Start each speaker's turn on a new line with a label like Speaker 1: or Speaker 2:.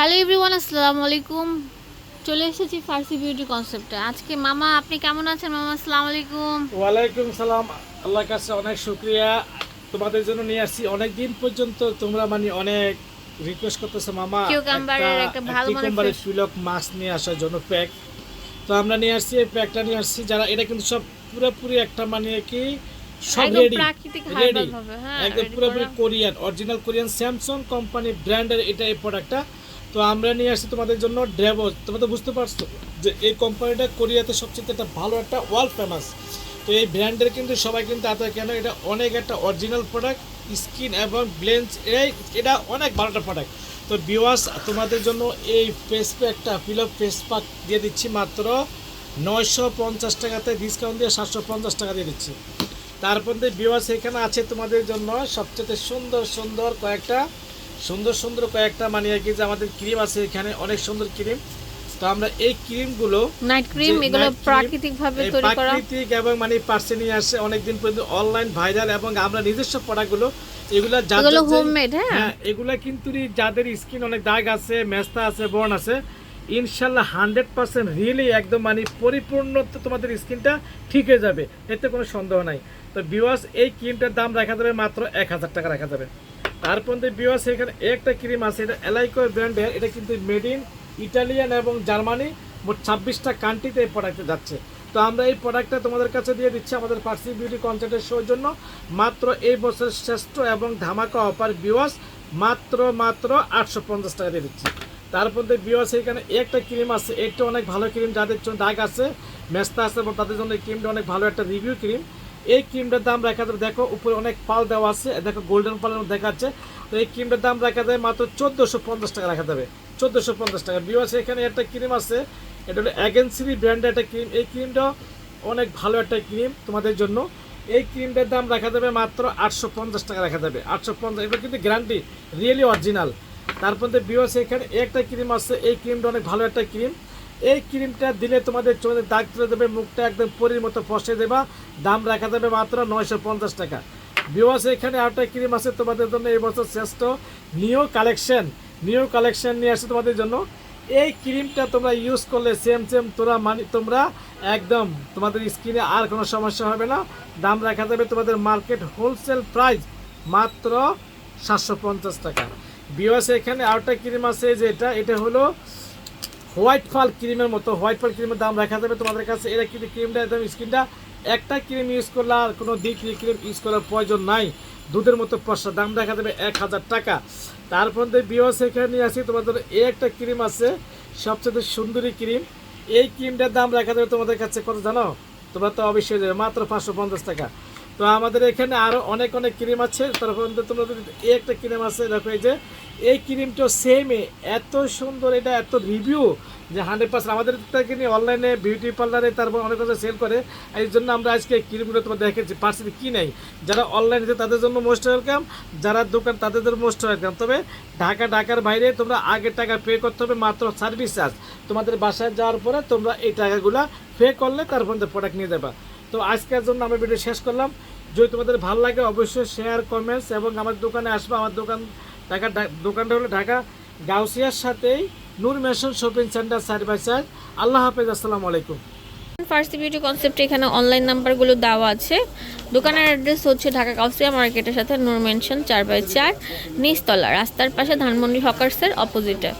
Speaker 1: Hello everyone আসসালামু আলাইকুম। চলে এসেছি ফার্সি বিউটি কনসেপ্টে আজকে মামা আপনি কেমন আছেন মামা? আসসালামু আলাইকুম।
Speaker 2: ওয়ালাইকুম সালাম। আল্লাহর কাছে অনেক শুক্রিয়া। তোমাদের জন্য নিয়ে আসছি। অনেক দিন পর্যন্ত তোমরা মানে অনেক রিকোয়েস্ট করতেছো মামা।
Speaker 1: Cucumber-এর একটা ভালো মানের
Speaker 2: কিউকাম্বারের সুলক মাছ নিয়ে আসার জন্য প্যাক তো আমরা নিয়ে আসছি এই প্যাকটা নিয়ে আসছি। যারা এটা কিন্তু সব পুরোপুরি একটা মানে কি সব রেডি
Speaker 1: প্রাকৃতিক
Speaker 2: রেডি
Speaker 1: হ্যাঁ
Speaker 2: একদম
Speaker 1: ready
Speaker 2: পুরোপুরি Korean original Korean Samsung company ব্র্যান্ডের এটা এই প্রোডাক্টটা তো আমরা নিয়ে আসছি তোমাদের জন্য ড্রেভো তোমরা তো বুঝতে পারছ যে এই কোম্পানিটা কোরিয়াতে সবচেয়ে একটা ভালো একটা ওয়ার্ল্ড ফেমাস তো এই ব্র্যান্ডের কিন্তু সবাই কিন্তু এত কেন, এটা অনেক একটা অরিজিনাল প্রোডাক্ট স্কিন এবং ব্লেন্স এটাই এটা অনেক ভালো একটা প্রোডাক্ট তো বিওয়াস তোমাদের জন্য এই ফেস প্যাকটা ফিল অফ ফেস প্যাক দিয়ে দিচ্ছি মাত্র নয়শো পঞ্চাশ টাকাতে ডিসকাউন্ট দিয়ে সাতশো পঞ্চাশ টাকা দিয়ে দিচ্ছি। তারপর দিয়ে বিওয়াস এখানে আছে তোমাদের জন্য সবচেয়ে সুন্দর সুন্দর কয়েকটা সুন্দর সুন্দর কয়েকটা মানে আর কি যে আমাদের ক্রিম আছে এখানে অনেক সুন্দর ক্রিম। তো আমরা এই ক্রিমগুলো
Speaker 1: নাইট ক্রিম এগুলো প্রাকৃতিক ভাবে তৈরি করা।
Speaker 2: প্রাকৃতিক এবং মানে পার্সে নিয়ে আসে অনেকদিন পর্যন্ত অনলাইন ভাইরাল এবং আমরা নিজস্ব প্রোডাক্টগুলো এগুলো যাদের
Speaker 1: এগুলো হোমমেড হ্যাঁ।
Speaker 2: হ্যাঁ এগুলা কিন্তু যাদের স্কিন অনেক দাগ আছে মেস্তা আছে বর্ণ আছে ইনশাল্লাহ হান্ড্রেড পার্সেন্ট রিয়েলি একদম মানে পরিপূর্ণ তো তোমাদের স্কিনটা ঠিক হয়ে যাবে এতে কোনো সন্দেহ নাই। তো বিওয়াস এই ক্রিমটার দাম রাখা যাবে মাত্র এক হাজার টাকা রাখা যাবে। তারপর বিওয়াস এখানে একটা ক্রিম আছে, এটা এলাইকো ব্র্যান্ডের এটা কিন্তু মেড ইন ইটালিয়ান এবং জার্মানি মোট ছাব্বিশটা কান্ট্রিতে এই প্রোডাক্টে যাচ্ছে। তো আমরা এই প্রোডাক্টটা তোমাদের কাছে দিয়ে দিচ্ছি আমাদের পার্সি বিউটি কনসার্টের শোর জন্য। মাত্র এই বছরের শ্রেষ্ঠ এবং ধামাকা অফার বিওয়াস মাত্র মাত্র আটশো পঞ্চাশ টাকা দিয়ে দিচ্ছি। তারপর বিওয়াস এখানে একটা ক্রিম আছে, এটা অনেক ভালো ক্রিম, যাদের জন্য দাগ আছে, মেস্তা আছে এবং তাদের জন্য এই ক্রিমটা অনেক ভালো একটা রিভিউ ক্রিম। এই ক্রিমটার দাম রাখা যাবে দেখো, উপরে অনেক পাল দেওয়া আছে, দেখো গোল্ডেন পালের মধ্যে দেখাচ্ছে। তো এই ক্রিমটার দাম রাখা যাবে মাত্র চোদ্দোশো পঞ্চাশ টাকা রাখা যাবে, চোদ্দোশো পঞ্চাশ টাকা। বিওয়াস এখানে একটা ক্রিম আছে, এটা হলো অ্যাগেন্সিরি ব্র্যান্ডের একটা ক্রিম। এই ক্রিমটা অনেক ভালো একটা ক্রিম তোমাদের জন্য। এই ক্রিমটার দাম রাখা যাবে মাত্র আটশো পঞ্চাশ টাকা রাখা যাবে, আটশো পঞ্চাশ। এটা কিন্তু গ্যারান্টি রিয়েলি অরিজিনাল তারপর বিওস এখানে একটা ক্রিম আছে, এই ক্রিমটা অনেক ভালো একটা ক্রিম। এই ক্রিমটা দিলে তোমাদের চোখে দাগ তুলে দেবে মুখটা একদম পরির মতো ফসে দেবা দাম রাখা যাবে মাত্র নয়শো পঞ্চাশ টাকা। বিওয়াস এখানে আরেকটা ক্রিম আছে তোমাদের জন্য, এই বছর শ্রেষ্ঠ নিউ কালেকশন নিউ কালেকশন নিয়ে আসছে তোমাদের জন্য। এই ক্রিমটা তোমরা ইউজ করলে সেম সেম তোরা মানে তোমরা একদম তোমাদের স্কিনে আর কোনো সমস্যা হবে না। দাম রাখা যাবে তোমাদের মার্কেট হোলসেল প্রাইস মাত্র সাতশো পঞ্চাশ টাকা। বিওয়াস এখানে আরেকটা ক্রিম আছে যেটা, এটা হলো হোয়াইট ফল ক্রিমের মতো, হোয়াইট ফল ক্রিমের দাম রাখা যাবে তোমাদের কাছে। এটা কিন্তু ক্রিমটা একদম স্কিনটা, একটা ক্রিম ইউজ করলে আর কোনো দ্বি ক্রিম ইউজ করার প্রয়োজন নাই। দুধের মতো পয়সা দাম দেখা যাবে এক হাজার টাকা। তারপর বিওস এখানে নিয়ে আসি, তোমাদের এই একটা ক্রিম আছে, সবচেয়ে সুন্দরী ক্রিম। এই ক্রিমটার দাম রাখা যাবে তোমাদের কাছে কত জানো? তোমরা তো অবশ্যই যাবে মাত্র পাঁচশো পঞ্চাশ টাকা। তো আমাদের এখানে আরও অনেক অনেক ক্রিম আছে। তারপর তোমরা এই একটা ক্রিম আছে, দেখো এই যে, এই ক্রিমটা সেমে এত সুন্দর, এটা এত রিভিউ যে হান্ড্রেড পার্সেন্ট আমাদের থেকে নিয়ে অনলাইনে বিউটি পার্লারে তারপর অনেক কিছু সেল করে। এই জন্য আমরা আজকে ক্রিমগুলো তোমার দেখেছি পার্সেন্ট কি নেই? যারা অনলাইনে তাদের জন্য মোস্ট ওয়েলকাম যারা দোকান তাদের জন্য মোস্ট ওয়েলকাম তবে ঢাকা, ঢাকার বাইরে তোমরা আগের টাকা পে করতে হবে মাত্র সার্ভিস চার্জ তোমাদের বাসায় যাওয়ার পরে তোমরা এই টাকাগুলো পে করলে তারপর প্রোডাক্ট নিয়ে দেবা তো আজকের জন্য আমরা ভিডিও শেষ করলাম। যদি তোমাদের ভালো লাগে অবশ্যই শেয়ার কমেন্টস এবং আমার দোকানে আসবে। আমার দোকান ঢাকা দোকানটা হলো ঢাকা, গাউসিয়ার সাথেই Noor mansion shopping centre side by side. আল্লাহ হাফেজ, আসসালামু আলাইকুম।
Speaker 1: ফার্স্ট বিউটি কনসেপ্টে এখানে অনলাইন নাম্বারগুলো দেওয়া আছে। দোকানের অ্যাড্রেস হচ্ছে ঢাকা কাউসিয়া মার্কেটের সাথে নূর মেনশন চার বাই চার, নিচতলা, রাস্তার পাশে ধানমন্ডি হকার্সের অপোজিটে